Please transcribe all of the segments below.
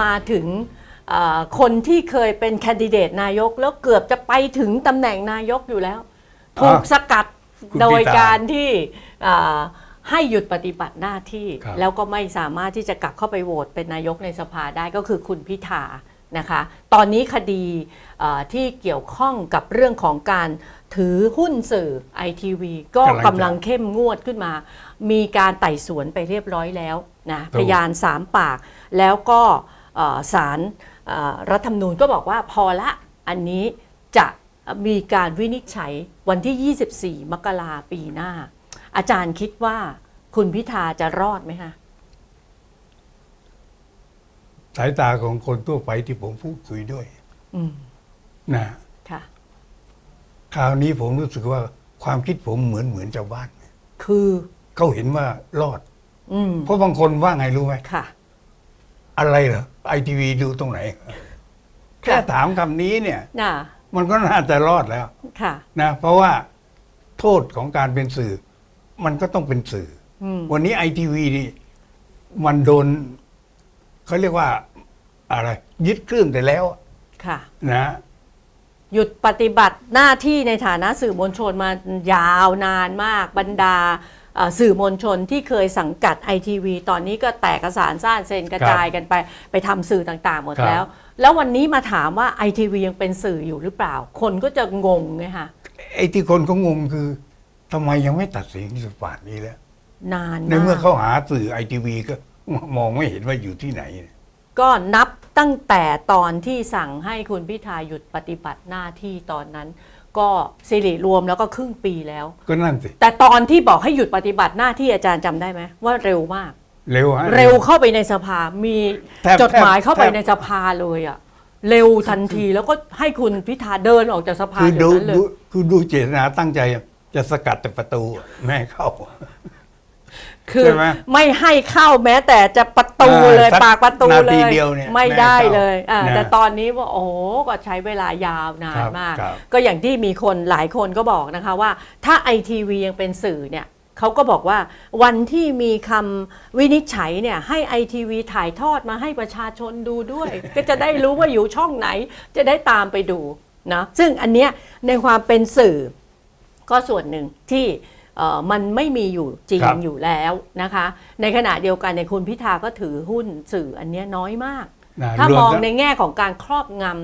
มาถึงเอ่อคนที่เคยเป็นแคนดิเดตนายก แล้วเกือบจะไปถึงตำแหน่งนายกอยู่แล้ว ถูกสกัดคุณโดยพิธาการที่เอ่อให้หยุดปฏิบัติหน้าที่ครับแล้วก็ไม่สามารถที่จะกลับเข้าไปโหวตเป็นนายกในสภาได้ก็คือคุณพิธานะคะ ตอนนี้คดีเอ่อที่เกี่ยวข้องกับเรื่องของการถือหุ้นสื่อไอทีวีก็กำลังเข้มงวดขึ้นมา มีการไต่สวนไปเรียบร้อยแล้วนะถูกพยานสามปากแล้วก็ เอ่อศาลเอ่อรัฐธรรมนูญก็บอกว่าพอละอันนี้จะมีการวินิจฉัยวันที่ 24 มกราปีหน้า อาจารย์คิดว่าคุณพิธาจะรอดไหมคะสายตาของคนทั่วไปที่ผมพูดคุยด้วยอืมนะค่ะคราวนี้ผมรู้สึกว่าความคิดผมเหมือนเหมือนชาวบ้าน คือเขาเห็นว่ารอดอืมเพราะบางคนว่าไงรู้ไหมค่ะ อะไรเหรอไอทีวีดูตรงไหน แค่ถามคำนี้เนี่ย น่ะมันก็น่าจะรอดแล้วค่ะ นะ เพราะว่าโทษของการเป็นสื่อ มันก็ต้องเป็นสื่ออืมวันนี้ไอทีวีนี่มันโดนเขาเรียกว่าอะไร ยึดเครื่องแต่แล้วค่ะ นะ หยุดปฏิบัติหน้าที่ในฐานะสื่อมวลชนมายาวนานมาก บรรดาเอ่อ สื่อมวลชนที่เคยสังกัดไอทีวีตอนนี้ก็แตกกระสานซ่านเซนกระจายกันไป ไปทำสื่อต่างๆ หมดครับแล้ว แล้ววันนี้มาถามว่าไอทีวียังเป็นสื่ออยู่หรือเปล่า คนก็จะงงไงคะไอ้ที่คนเขางงคือทำไมยังไม่ตัดสินสป่านนี้แล้วนานในมาเมื่อกเขาหาสื่อไอทีวีก็มองไม่เห็นว่าอยู่ที่ไหน ก็นับตั้งแต่ตอนที่สั่งให้คุณพิธาหยุดปฏิบัติหน้าที่ตอนนั้น ก็สิริรวมแล้วก็ครึ่งปีแล้ว ก็นั่นสิ แต่ตอนที่บอกให้หยุดปฏิบัติหน้าที่อาจารย์จำได้ไหมว่าเร็วมาก เร็วฮะ เร็วเข้าไปในสภา มีแทบจดหมายเข้าไปแทบ ในสภาเลยอะเร็วทันทีแล้วก็ให้คุณพิธาเดินออกจากสภาคือเดี๋ยดูวนั้นเลดูยคือดูเจตนาตั้งใจจะสกัดแต่ประตูไม่ให้เข้า คือใช่ไหมไม่ให้เข้าแม้แต่จะประตูอ่าเลยสักปากประตูนาเลทียเดียวเนี่ยไม่ไม่ให้ได้เข้าเลยอ่านะแต่ตอนนี้ว่าโอ้โหก็ใช้เวลายาวนานครับมากครับก็อย่างที่มีคนหลายคนก็บอกนะคะว่า ถ้าไอทีวียังเป็นสื่อเนี่ยเขาก็บอกว่าวันที่มีคำวินิจฉัยเนี่ยให้ไอทีวีถ่ายทอดมาให้ประชาชนดูด้วย ก็จะได้รู้ว่าอยู่ช่องไหน จะได้ตามไปดูนะซึ่งอันเนี้ยในความเป็นสื่อ ก็ส่วนหนึ่งที่เอ่อ มันไม่มีอยู่จริงครับอยู่แล้วนะคะ ในขณะเดียวกันในยคุณพิธาก็ถือหุ้นสื่ออันเนี้ยน้อยมาก นะถ้ารวมองทั้ในแง่ของการครอบงำ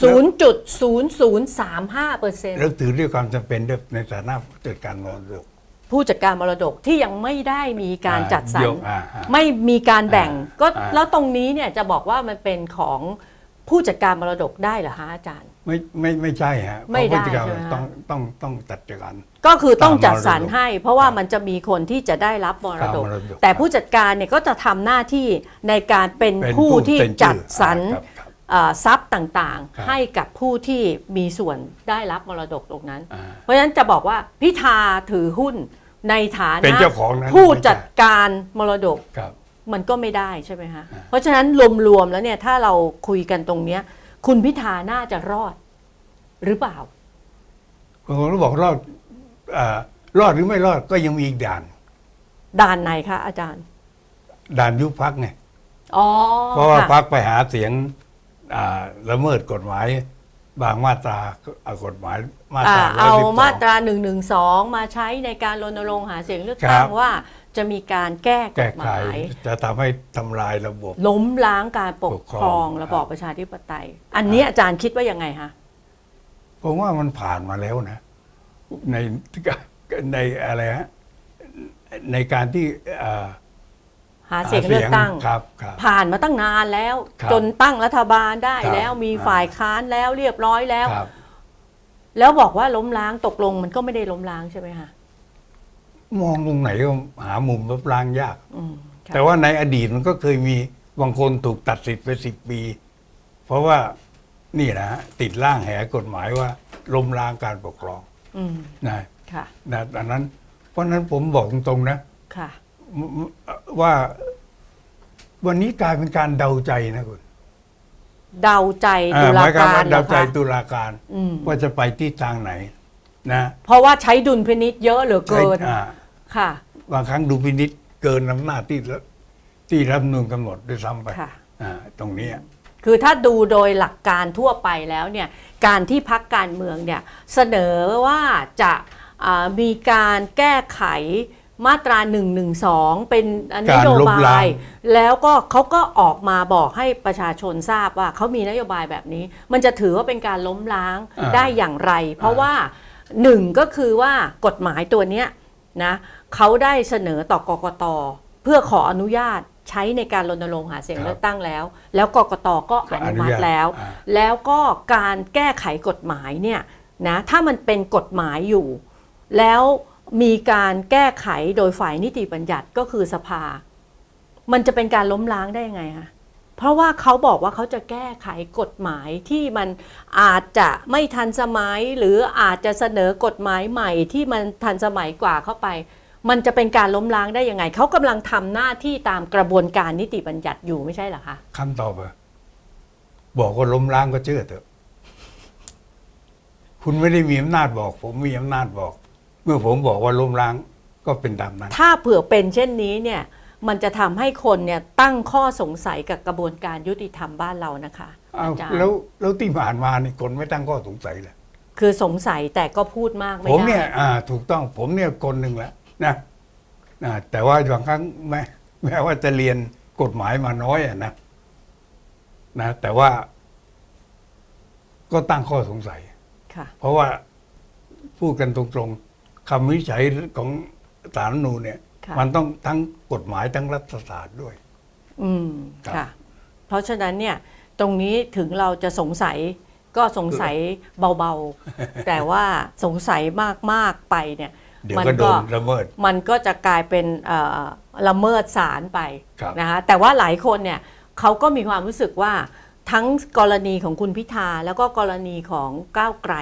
0.0035เปอร์เซ็นต์แล้วถือด้วยความจำเป็นด้วยในฐานะผู้จัดการมรดก ผู้จัดการมรดกที่ยังไม่ได้มีการอ่าจัดสรรเดี๋ยวอ่าอ่าไม่มีการแบ่งอ่าก็อ่า แล้วตรงนี้เนี่ยจะบอกว่ามันเป็นของ ผู้จัดการมรดกได้เหรอฮะอาจารย์ ไม่ไม่ไม่ใช่ฮะไม่ได้เพราะผู้จัดการใช่ไหมฮะ ต้องต้องต้องจัดการ ก็คือต้องจัดสรรตามมรดกให้ เพราะว่าครับมันจะมีคนที่จะได้รับมรดกตามมรดก แต่ผู้จัดการเนี่ยก็จะทำหน้าที่ในการเป็นเป็นผู้ผู้ที่เซ็นชื่อจัดสรรครับครับ เอ่อทรัพย์ต่างครับ ๆ ให้กับผู้ที่มีส่วนได้รับมรดกตรงนั้น อ่า เพราะฉะนั้นจะบอกว่าพิธาถือหุ้นในฐาเป็นนะเจ้าของนั้นผู้ไม่ใช่จัดการมรดก ครับ มันก็ไม่ได้ใช่ไหมฮะอ่าเพราะฉะนั้นรวมๆแล้วเนี่ยถ้าเราคุยกันตรงเนี้ย คุณพิธาน่าจะรอดหรือเปล่าผมก็บอกรอดอ่ารอดหรือไม่รอดก็ยังมีอีกด่าน ด่านไหนคะอาจารย์ ด่านยุบพักไงอ๋อเพราะว่าค่พักไปหาเสียงอ่าละเมิดกฎหมาย บางมาตราเอากฎหมายมาอ่าตราเอา112มาตรา1นึมาใช้ในการรณรงค์หาเสียงเลือกครัตั้งบว่า จะมีการแก้กแก้ฎหไขมาย จะทำให้ทำลายระบบ ล้มล้างการปกปกคครรอองงระบอบประชาธิปไตย อันนี้อาจารย์คิดว่ายังไงคะ ผมว่ามันผ่านมาแล้วนะ ในในอะไรฮะในการที่อ่าหาเสียงเลือกตั้ง ครับครับ ผ่านมาตั้งนานแล้ว ครับจนตั้งรัฐบาลได้ครับแล้วมีอ่า ฝ่ายค้านแล้วเรียบร้อยแล้ว ครับ แล้วบอกว่าล้มล้างตกลงมันก็ไม่ได้ล้มล้างใช่ไหมคะ มองตรงไหนก็หามุมลบล้างยากอืมค่ะแต่ว่าในอดีตมันก็เคยมีบางคนถูกตัดสิทธิ์ไปสิบปี เพราะว่านี่นะฮะติดร่างแหกฎหมายว่าล้มล้างการปกครองอืมนะค่ะนะดังนั้น เพราะฉะนั้นผมบอกตรงๆนะค่ะว่าวันนี้กลายเป็นการเดาใจนะคุณเดาใจอ่าตุหลามายความการว่าเหรเดาอใจคะตุลาการอืมว่าจะไปที่ทางไหนนะ เพราะว่าใช้ดุลพินิษเยอะเหลือเกินอ่า ค่ะ บางครั้งดูพินิษเกินอำนาจที่ที่รัฐธรรมนูลกำหนดด้วยซ้ำไปค่ะ อ่าตรงเนี้ยคือถ้าดูโดยหลักการทั่วไปแล้วเนี่ยการที่พักการเมืองเนี่ยเสนอว่าจะอ่ามีการแก้ไขมาตรา 112 เป็นนการโยล้มบาล้าง ย แล้วก็เขาก็ออกมาบอกให้ประชาชนทราบว่าเขามีนโยบายแบบนี้ มันจะถือว่าเป็นการล้มล้างอ่าได้อย่างไร เพราะว่าหนึ่งก็คือว่ากฎหมายตัวเนี้ย นะเขาได้เสนอต่อกกตเพื่อขออนุญาตใช้ในการรณรงค์หาเสียงครับเลือกตั้งแล้ว แล้วกกตก็อนุมัติแล้วอ่าแล้วก็การแก้ไขกฎหมายเนี่ยนะถ้ามันเป็นกฎหมายอยู่ แล้วมีการแก้ไขโดยฝ่ายนิติบัญญัติก็คือสภา มันจะเป็นการล้มล้างได้ยังไงคะ เพราะว่าเขาบอกว่าเขาจะแก้ไขกฎหมายที่มันอาจจะไม่ทันสมัย หรืออาจจะเสนอกฎหมายใหม่ที่มันทันสมัยกว่าเข้าไป มันจะเป็นการล้มล้างได้ยังไง เขากำลังทำหน้าที่ตามกระบวนการนิติบัญญัติอยู่ไม่ใช่เหรอคะคำตอบอะบอกว่าล้มล้างก็เชื่อเถอะ คุณไม่ได้มีอำนาจบอก ผมมีอำนาจบอก เมื่อผมบอกว่าล้มล้างก็เป็นตามนั้น ถ้าเผื่อเป็นเช่นนี้เนี่ย มันจะทำให้คนเนี่ยตั้งข้อสงสัยกับกระบวนการยุติธรรมบ้านเรานะคะอ้าวอาจารย์แล้วแล้วที่ผ่านมานี่คนไม่ตั้งข้อสงสัยเลยคือสงสัยแต่ก็พูดมากไม่ผมได้เนี่ยอ่าถูกต้องผมเนี่ยคนหนึ่งแหละนะนะแต่ว่าบางครั้งแม้แม้ว่าจะเรียนกฎหมายมาน้อยอะนะนะ แต่ว่า ก็ตั้งข้อสงสัย ค่ะ เพราะว่าพูดกันตรงๆคำวินิจฉัยของศาลรัฐธรรมนูญเนี่ยค่ะ มันต้องทั้งกฎหมายทั้งรัฐศาสตร์ด้วย อืมครับค่ะ เพราะฉะนั้นเนี่ยตรงนี้ถึงเราจะสงสัยก็สงสัยเบาๆ แต่ว่าสงสัยมากๆไปเนี่ยเดี๋ยวมัก็โดนละเมิดมันก็จะกลายเป็นเอ่อละเมิดศาลไปครับนะคะแต่ว่าหลายคนเนี่ยเขาก็มีความรู้สึกว่าทั้งกรณีของคุณพิธาแล้วก็กรณีของก้าวไกล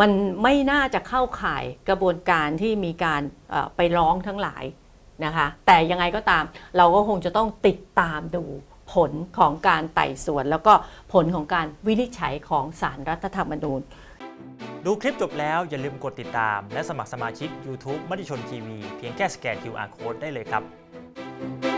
มันไม่น่าจะเข้าข่ายกระบวนการที่มีการเอ่อไปร้องทั้งหลาย นะคะ แต่ยังไงก็ตามเราก็คงจะต้องติดตามดูผลของการไต่สวน แล้วก็ผลของการวินิจฉัยของสารรัฐธรรมนูญ ดูคลิปจบแล้วอย่าลืมกดติดตาม และสมัครสมาชิก YouTube มติชนทีวีเพียงแค่สแกน QR Code ได้เลยครับ